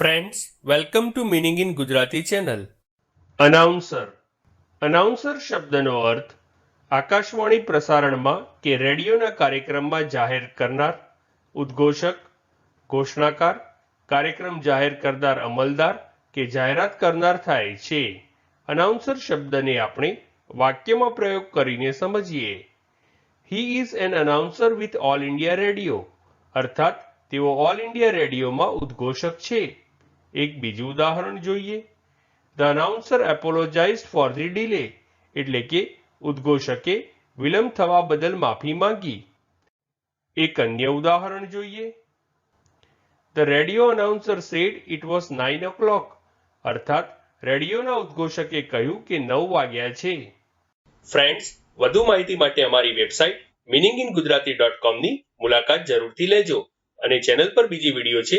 Friends welcome to meaning in Gujarati channel announcer announcer શબ્દનો અર્થ આકાશવાણી પ્રસારણમાં કે રેડિયોના કાર્યક્રમમાં જાહેર કરનાર, ઉદ્ઘોષક, ઘોષણાકાર, કાર્યક્રમ જાહેર કરનાર અમલદાર કે જાહેરાત કરનાર થાય છે. અનાઉન્સર શબ્દને આપણે વાક્યમાં પ્રયોગ કરીને સમજીએ. He is an announcer with all India radio અર્થાત તેઓ ઓલ ઇન્ડિયા રેડિયોમાં ઉદ્ઘોષક છે. એક બીજું ઉદાહરણ જોઈએ. The announcer apologize for the delay એટલે કે ઉદ્ઘોષકે વિલંબ થવા બદલ માફી માંગી. એક અન્ય ઉદાહરણ જોઈએ. The radio announcer said it was nine o'clock અર્થાત રેડિયોના ઉદ્ઘોષકે કહ્યું કે નવ વાગ્યા છે. ફ્રેન્ડ્સ વધુ માહિતી માટે અમારી website meaning in Gujarati dot કોમની મુલાકાત જરૂરથી લેજો અને ચેનલ પર બીજી વીડિયો છે